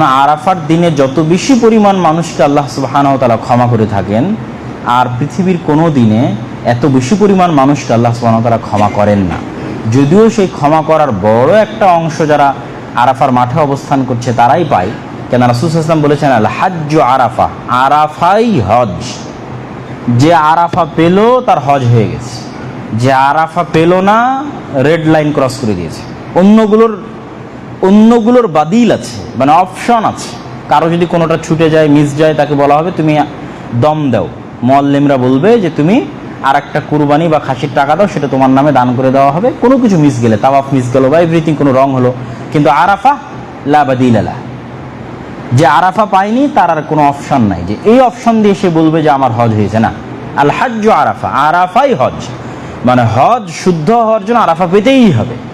কেননা আরাফার দিনে যত বেশি পরিমাণ মানুষকে আল্লাহ সুবাহানাও তালা ক্ষমা করে থাকেন, আর পৃথিবীর কোনো দিনে এত বেশি পরিমাণ মানুষকে আল্লাহ সুবাহানাও তালা ক্ষমা করেন না। যদিও সেই ক্ষমা করার বড় একটা অংশ যারা আরাফার মাঠে অবস্থান করছে, তারাই পায়। কেন রাসুল ইসলাম বলেছেন আল হাজ্য আরাফা, আরাফাই হজ যে আরাফা পেল, তার হজ হয়ে গেছে। যে আরাফা পেল না, রেড লাইন ক্রস করে দিয়েছে। অন্যগুলোর অন্যগুলোর বাদিল আছে মানে অপশন আছে। কারও যদি কোনোটা ছুটে যায় মিস যায়, তাকে বলা হবে, তুমি দম দাও। মল্লিমরা বলবে যে তুমি আর একটা কুরবানি বা খাসির টাকা দাও, সেটা তোমার নামে দান করে দেওয়া হবে। কোনো কিছু মিস গেলে, তাওয়াফ মিস গেলো বা এভরিথিং কোনো রং হলো। কিন্তু আরাফা, লা বাদিল আলা যে আরাফা পায়নি, তার আর কোনো অপশন নাই। যে এই অপশন দিয়ে সে বলবে যে আমার হজ হয়েছে, না। আল আরাফা, আরাফাই হজ। মানে হজ শুদ্ধ হওয়ার জন্য আরাফা পেতেই হবে।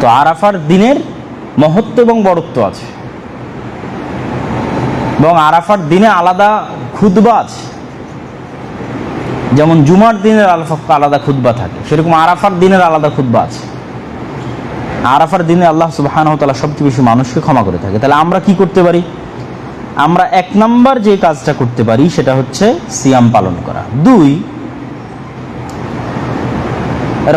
তো আরাফার দিনের মহত্ব এবং বড়ত্ব আছে। এবং আরাফার দিনে আলাদা খুদবা আছে। যেমন জুমার দিনের আলাফা আলাদা খুদবা থাকে। সেরকম আরাফার দিনের আলাদা খুদবা আছে। আরাফার দিনে আল্লাহ সুবাহানহতালা সবচেয়ে বেশি মানুষকে ক্ষমা করে থাকে। তাহলে আমরা কি করতে পারি? আমরা এক নাম্বার যে কাজটা করতে পারি, সেটা হচ্ছে সিয়াম পালন করা। দুই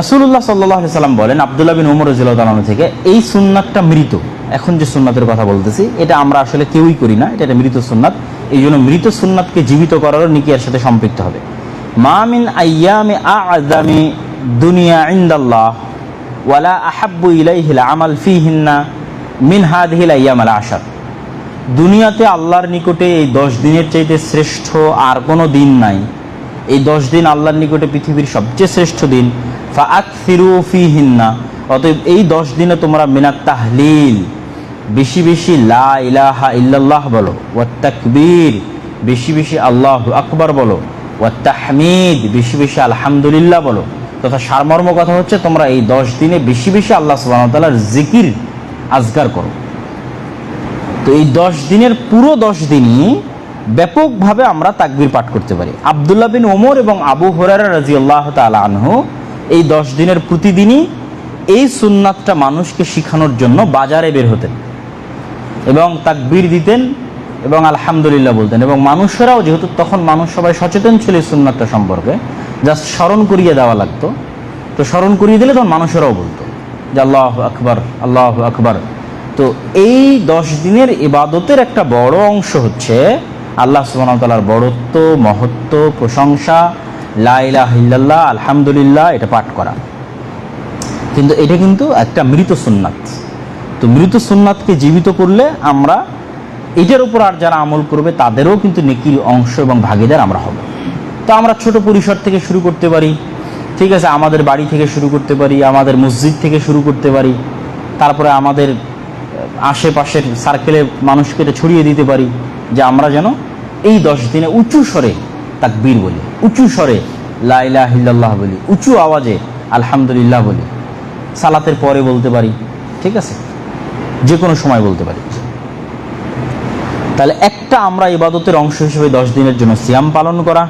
রসুল্লাহ সাল্লাহ সাল্লাম বলেন, আবদুল্লাহ বিন উমর রাজিল্লাহ থেকে, এই সুন্নাতটা মৃত। এখন যে সুন্নাতের কথা বলতেছি, এটা আমরা আসলে কেউই করি না, এটা একটা মৃত সুন্নাত। এই জন্য মৃত সুন্নাতকে জীবিত করারও নিকিয়ার সাথে সম্পৃক্ত হবে। মামিন আয়ামে আদামি দুনিয়া ইন্দাল্লাহ, ওয়ালা আহাব্বু ইলাইহিল আমাল ফিহিন্না মিন হাদিহিল আয়াম আল আশার। দুনিয়াতে আল্লাহর নিকটে এই দশ দিনের চাইতে শ্রেষ্ঠ আর কোনো দিন নাই। এই দশ দিন আল্লাহর নিকটে পৃথিবীর সবচেয়ে শ্রেষ্ঠ দিন। ফা আকফিরু ফিহিন্না। অতএব এই দশ দিনে তোমরা মিনাত তাহলিল। বেশি বেশি লা ইলাহা ইল্লাল্লাহ বলো ওয়া তাকবীর, বেশি বেশি আল্লাহ আকবার বলো ওয়া তাহমিদ, বেশি বেশি আলহামদুলিল্লাহ বলো। তথা সারমর্ম কথা হচ্ছে তোমরা এই দশ দিনে বেশি বেশি আল্লাহ তাআলার জিকির আজগার করো। তো এই দশ দিনের পুরো দশ দিনই ব্যাপকভাবে আমরা তাকবির পাঠ করতে পারি। আবদুল্লাহ বিন ওমর এবং আবু হরারা রাজি আল্লাহ আনহু এই দশ দিনের প্রতিদিনই এই সুন্নাতটা মানুষকে শিখানোর জন্য বাজারে বের হতেন এবং তাকবির দিতেন এবং আলহামদুলিল্লাহ বলতেন। এবং মানুষেরাও যেহেতু তখন মানুষ সবাই সচেতন ছিল এই সুন্নাতটা সম্পর্কে, জাস্ট স্মরণ করিয়ে দেওয়া লাগতো। তো স্মরণ করিয়ে দিলে তখন মানুষেরাও বলতো যে আল্লাহ আকবর আল্লাহ আকবর। তো এই দশ দিনের ইবাদতের একটা বড় অংশ হচ্ছে আল্লাহ সুবাহতালার বড়ত্ব, মহত্ব, প্রশংসা লাইলা হিল্লাল্লাহ আলহামদুলিল্লাহ, এটা পাঠ করা। কিন্তু এটা কিন্তু একটা মৃত সুন্নাত। তো মৃত সুন্নাতকে জীবিত করলে আমরা এটার উপর আর যারা আমল করবে, তাদেরও কিন্তু নেকির অংশ এবং ভাগিদার আমরা হব। তো আমরা ছোট পরিসর থেকে শুরু করতে পারি, ঠিক আছে, আমাদের বাড়ি থেকে শুরু করতে পারি, আমাদের মসজিদ থেকে শুরু করতে পারি, তারপরে আমাদের আশেপাশের সার্কেলে মানুষকে এটা ছড়িয়ে দিতে পারি, যে আমরা যেন এই দশ দিনে উঁচু স্বরে তাকবীর বলি, উঁচু স্বরে লাইলা হিল্লাল্লাহ বলি, উঁচু আওয়াজে আলহামদুলিল্লাহ বলি। সালাতের পরে বলতে পারি, ঠিক আছে? যে কোনো সময় বলতে পারি। তাহলে একটা আমরা ইবাদতের অংশ হিসেবে দশ দিনের জন্য সিয়াম পালন করা,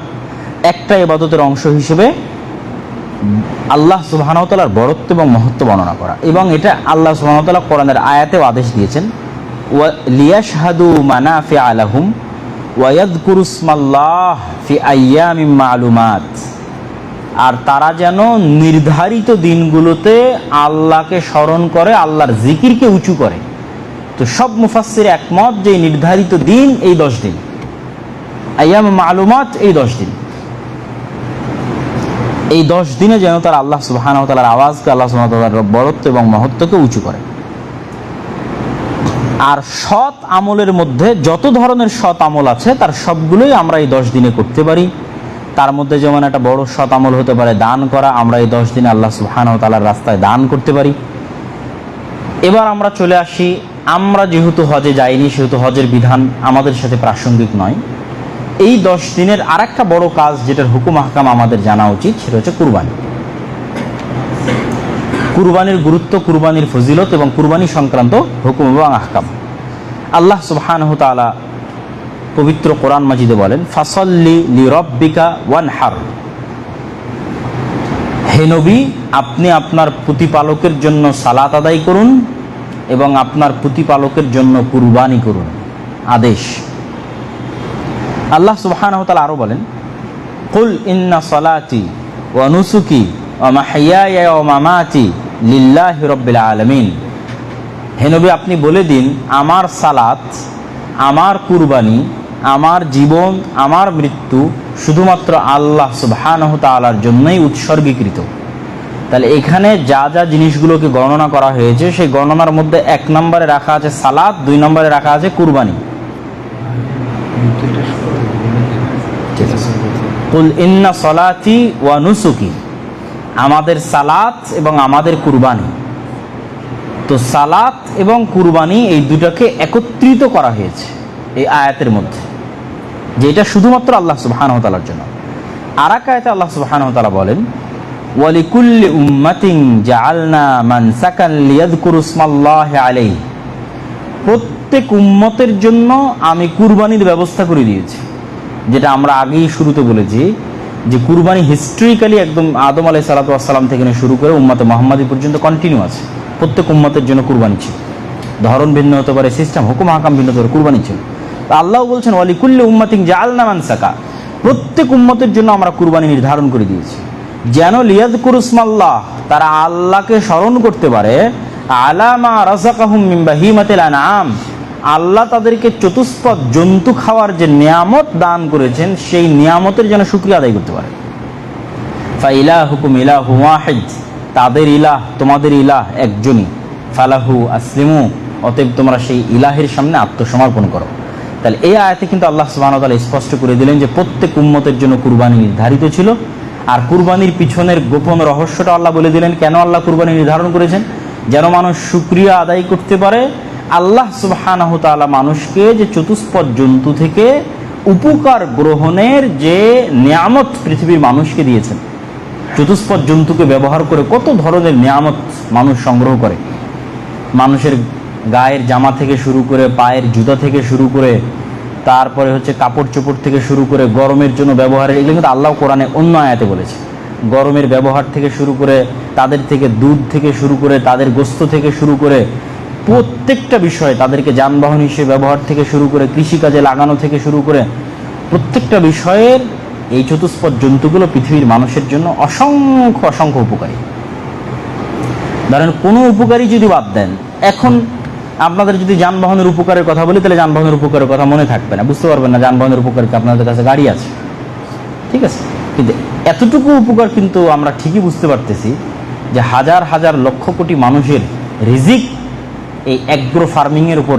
একটা ইবাদতের অংশ হিসেবে আল্লাহ সুবাহানতালার বরত্ব এবং মহত্ব বর্ণনা করা। এবং এটা আল্লাহ সুবাহতাল্লাহ কোরআনের আয়াতেও আদেশ দিয়েছেন লিয়াশহাদু মানাফি আলাহুম ওয়াদকুরুসমাল্লাহ ফি আয়ামিম মালুমাত। আর তারা যেন নির্ধারিত দিনগুলোতে আল্লাহকে স্মরণ করে, আল্লাহর জিকিরকে উঁচু করে। তো সব মুফাসির একমত যে নির্ধারিত দিন এই দশ দিন। আয়াম মালুমাত এই দশ দিন। এই দশ দিনে যেন তার আল্লাহ সুবাহান তালার আওয়াজকে আল্লাহ সুবাহ তালার বরত্ব এবং মহত্বকে উঁচু করে। আর সৎ আমলের মধ্যে যত ধরনের সৎ আমল আছে, তার সবগুলোই আমরা এই দশ দিনে করতে পারি। তার মধ্যে যেমন একটা বড় সৎ আমল হতে পারে দান করা, আমরা এই দশ দিনে আল্লাহ সুবহান তালার রাস্তায় দান করতে পারি। এবার আমরা চলে আসি, আমরা যেহেতু হজে যাইনি, সেহেতু হজের বিধান আমাদের সাথে প্রাসঙ্গিক নয়। এই দশ দিনের আর একটা বড় কাজ যেটার হুকুম হাকাম আমাদের জানা উচিত, সেটা হচ্ছে কুরবানি। কুরবানির গুরুত্ব, কুরবানির ফজিলত এবং কুরবানি সংক্রান্ত হুকুম এবং আহকাম। আল্লাহ সুবহান তালা পবিত্র কোরআন মাজিদে বলেন, ফাসল্লি লি রব্বিকা ওয়ান হার হেনবি আপনি আপনার প্রতিপালকের জন্য সালাত আদায় করুন এবং আপনার প্রতিপালকের জন্য কুরবানি করুন। আদেশ। আল্লাহ তাআলা আরও বলেন, কুল ইন্না সলাতি ওয়া নুসুকি ওয়া মাহইয়ায়া ওয়া মামাতি লিল্লাহি আপনি বলে দিন, আমার সালাত, আমার কুরবানি, আমার জীবন, আমার মৃত্যু শুধুমাত্র আল্লাহ সুবহানাহু তাআলার জন্যই উৎসর্গীকৃত। তাহলে এখানে যা যা জিনিসগুলোকে গণনা করা হয়েছে, সেই গণনার মধ্যে এক নম্বরে রাখা আছে সালাত, দুই নম্বরে রাখা আছে কুরবানি। কুল ইন্না সলাতি ওয়া নুসুকি। আমাদের সালাত এবং আমাদের কুরবানি। তো সালাত এবং কুরবানি এই দুটাকে একত্রিত করা হয়েছে এই আয়াতের মধ্যে। যেটা শুধুমাত্র আল্লাহ তাআলার জন্য। আর এক আয়াতে আল্লাহ তাআলা বলেন, ওয়ালিকুল্লি উম্মাতিন জাআলনা মানসাকান লিয়াযকুরু ইসমাল্লাহি আলাইহি। প্রত্যেক উম্মতের জন্য আমি কুরবানির ব্যবস্থা করে দিয়েছি। যেটা আমরা আগেই শুরুতে বলেছি, যে কুরবানি হিস্ট্রিক্যালি একদম আদম আলাই সালাতাম থেকে শুরু করে উম্মাতে মোহাম্মদী পর্যন্ত কন্টিনিউ আছে। প্রত্যেক উম্মতের জন্য কুরবানি ছিল। ধরন ভিন্ন হতে পারে সিস্টেম হুকুম, হাকাম ভিন্ন হতে পারে, কুরবানি ছিল। আল্লাহ বলছেন, ওয়ালিকুল্লি উম্মাতিং জাআলনা মানসাকা প্রত্যেক উম্মতের জন্য আমরা কুরবানি নির্ধারণ করে দিয়েছি। যেন লিয়াদ কুরুসমাল্লাহ তারা আল্লাহকে স্মরণ করতে পারে আলামা রাজাকাহুম মিন বাহিমাতিল আনআম। আল্লাহ তাদেরকে চতুষ্পদ জন্তু খাওয়ার যে নিয়ামত দান করেছেন, সেই নিয়ামতের যেন শুক্রিয়া আদায় করতে পারে। ফাইলা হুকুম তাদের ইলাহ তোমাদের ইলাহ একজনই। ফালাহু আসলিমু, অতএব তোমরা সেই ইলাহের সামনে আত্মসমর্পণ করো। তাহলে এই আয়াতে কিন্তু আল্লাহ ওয়া স্পষ্ট করে দিলেন যে প্রত্যেক উম্মতের জন্য কুরবানি নির্ধারিত ছিল। আর কুরবানির পিছনের গোপন রহস্যটা আল্লাহ বলে দিলেন, কেন আল্লাহ কুরবানি নির্ধারণ করেছেন? যেন মানুষ শুক্রিয়া আদায় করতে পারে আল্লাহ তাআলা মানুষকে যে চতুষ্পদ জন্তু থেকে উপকার গ্রহণের যে নিয়ামত পৃথিবীর মানুষকে দিয়েছেন। চতুষ্পদ জন্তুকে ব্যবহার করে কত ধরনের নিয়ামত মানুষ সংগ্রহ করে। মানুষের গায়ের জামা থেকে শুরু করে, পায়ের জুতা থেকে শুরু করে, তারপরে হচ্ছে কাপড় চোপড় থেকে শুরু করে, গরমের জন্য ব্যবহারের, এগুলো কিন্তু আল্লাহ কোরআনে অন্য আয়াতে বলেছে। গরমের ব্যবহার থেকে শুরু করে, তাদের থেকে দুধ থেকে শুরু করে, তাদের গোস্ত থেকে শুরু করে প্রত্যেকটা বিষয়ে তাদেরকে যানবাহন হিসেবে ব্যবহার থেকে শুরু করে কৃষিকাজে লাগানো থেকে শুরু করে প্রত্যেকটা বিষয়ের এই চতুষ্পদ জন্তুগুলো পৃথিবীর মানুষের জন্য অসংখ্য অসংখ্য উপকারী। ধরেন কোনো উপকারী যদি বাদ দেন, এখন আপনাদের যদি যানবাহনের উপকারের কথা বলি, তাহলে যানবাহনের উপকারের কথা মনে থাকবে না। বুঝতে পারবেন না যানবাহনের উপকারকে আপনাদের কাছে গাড়ি আছে। ঠিক আছে? কিন্তু এতটুকু উপকার কিন্তু আমরা ঠিকই বুঝতে পারতেছি যে হাজার হাজার লক্ষ কোটি মানুষের রিজিক এই অ্যাগ্রো ফার্মিংয়ের উপর।